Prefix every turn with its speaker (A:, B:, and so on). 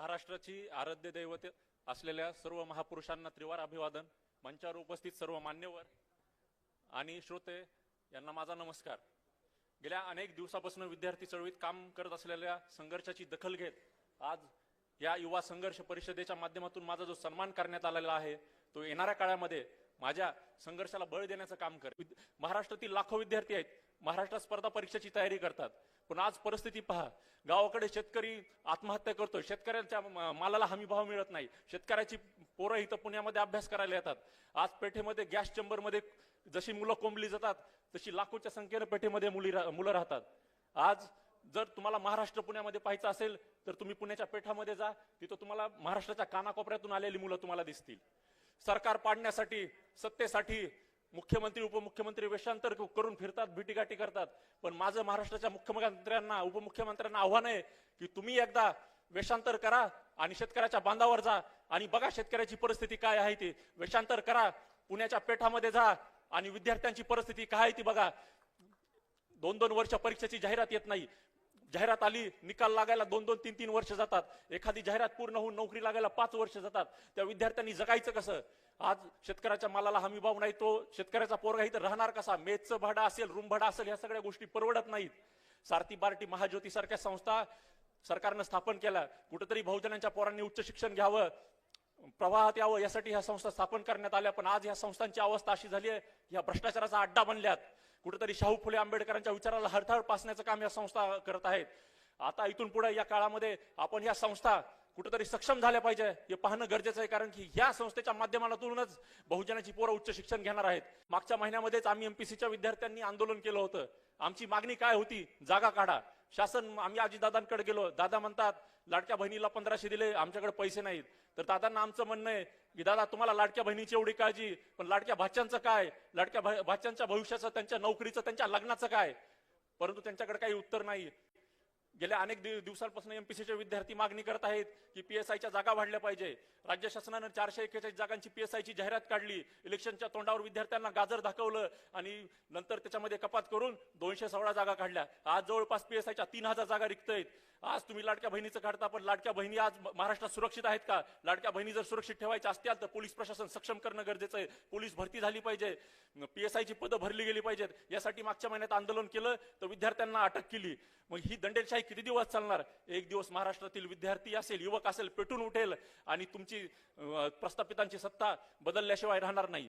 A: महाराष्ट्राची आराध्य दैवत असलेल्या सर्व महापुरुषांना त्रिवार अभिवादन मंचावर उपस्थित सर्व मान्यवर आणि श्रोते यांना माझा नमस्कार. गेल्या अनेक दिवसापासून विद्यार्थी चळवळीत काम करत असलेल्या संघर्षाची दखल घेत आज या युवा संघर्ष परिषदेच्या माध्यमातून माझा जो सन्मान करण्यात आलेला आहे तो येणाऱ्या काळामध्ये माझ्या संघर्षाला बळ देण्याचं काम कर महाराष्ट्रातील लाखो विद्यार्थी आहेत. महाराष्ट्रात स्पर्धा परीक्षेची तयारी करतात. पण आज परिस्थिती पहा. गावाकडे शेतकरी आत्महत्या करतोय. शेतकऱ्यांच्या मालाला हमी भाव मिळत नाही. शेतकऱ्याची पोरं इथं पुण्यामध्ये अभ्यास करायला येतात. आज पेठेमध्ये गॅस चेंबरमध्ये जशी मुलं कोंबली जातात तशी लाखोच्या संख्येनं पेठेमध्ये मुली रा- मुलं राहतात. आज जर तुम्हाला महाराष्ट्र पुण्यामध्ये पाहायचं असेल तर तुम्ही पुण्याच्या पेठामध्ये जा. तिथं तुम्हाला महाराष्ट्राच्या कानाकोपऱ्यातून आलेली मुलं तुम्हाला दिसतील. सरकार पाडण्यासाठी सत्तेसाठी मुख्यमंत्री उपमुख्यमंत्री वेषांतर करून फिरतात भेटीगाठी करतात. पण माझं महाराष्ट्राच्या मुख्यमंत्र्यांना उपमुख्यमंत्र्यांना आव्हान आहे की तुम्ही एकदा वेषांतर करा आणि शेतकऱ्याच्या बांधावर जा आणि बघा शेतकऱ्याची परिस्थिती काय आहे ती. वेषांतर करा पुण्याच्या पेठामध्ये जा आणि विद्यार्थ्यांची परिस्थिती काय आहे ती बघा. दोन दोन वर्ष परीक्षेची जाहिरात येत नाही. जाहिरात आली निकाल लागायला दोन दोन तीन तीन वर्ष जातात. एखादी जाहिरात पूर्ण होऊन नोकरी लागायला पाच वर्ष जातात. त्या विद्यार्थ्यांनी जगायचं कसं? आज शेतकऱ्याच्या मालाला हमी भाव नाही तो शेतकऱ्याचा पोरगा इथं राहणार कसा? मेचचं भाडं असेल रूम भाडं असेल ह्या सगळ्या गोष्टी परवडत नाहीत. सारथी बार्टी महाज्योती सारख्या संस्था सरकारनं स्थापन केल्या. कुठंतरी बहुजनांच्या पोरांनी उच्च शिक्षण घ्यावं. प्रवाहात यावं यासाठी ह्या संस्था स्थापन करण्यात आल्या पण आज ह्या संस्थांची अवस्था अशी झाली आहे या भ्रष्टाचाराचा अड्डा बनल्यात. कुठेतरी शाहू फुले आंबेडकरांच्या विचाराला हरथळ पासण्याचं काम या संस्था करत आहेत. आता इथून पुढे या काळामध्ये आपण ह्या संस्था कुठेतरी सक्षम झाल्या पाहिजे. हे पाहणं गरजेचं आहे कारण की ह्या संस्थेच्या माध्यमातूनच बहुजनाची पोरं उच्च शिक्षण घेणार आहेत. मागच्या महिन्यामध्येच आम्ही एमपीसीच्या विद्यार्थ्यांनी आंदोलन केलं होतं. आमची मागणी काय होती? जागा काढा. शासन आम्ही आजीदादांकडे गेलो. दादा म्हणतात लाडक्या बहिणीला पंधराशे दिले आमच्याकडे पैसे नाहीत. तर दादांना आमचं म्हणणं आहे की दादा तुम्हाला लाडक्या बहिणीची एवढी काळजी पण लाडक्या भाच्यांचं काय? लाडक्या भाच्यांच्या भविष्याचं त्यांच्या नोकरीचं त्यांच्या लग्नाचं काय? परंतु त्यांच्याकडे काही उत्तर नाही. गेल्या अनेक दिव- दिवसांपासून एमपीसीचे विद्यार्थी मागणी करत आहेत की पीएसआयच्या जागा वाढल्या पाहिजे. राज्य शासनानं चारशे एक्केचाळीस जागांची पीएसआयची जाहिरात काढली. इलेक्शनच्या तोंडावर विद्यार्थ्यांना गाजर दाखवलं आणि नंतर त्याच्यामध्ये कपात करून दोनशे सोळा जागा काढल्या. आज जवळपास पीएसआयच्या तीन हजार जागा रिक्त आहेत आज तुम्ही लाडक्या बहिणीचं काढता पण लाडक्या बहिणी आज महाराष्ट्रात सुरक्षित आहेत का? लाडक्या बहिणी जर सुरक्षित ठेवायच्या असतील तर पोलीस प्रशासन सक्षम करणं गरजेचं आहे. पोलीस भरती झाली पाहिजे. पीएसआयची पदं भरली गेली पाहिजेत. यासाठी मागच्या महिन्यात आंदोलन केलं तर विद्यार्थ्यांना अटक केली. मग ही दंडेलशाही किती दिवस चालणार? एक दिवस महाराष्ट्रातील विद्यार्थी असेल युवक असेल पेटून उठेल आणि तुमची प्रस्थापितांची सत्ता बदलल्याशिवाय राहणार नाही.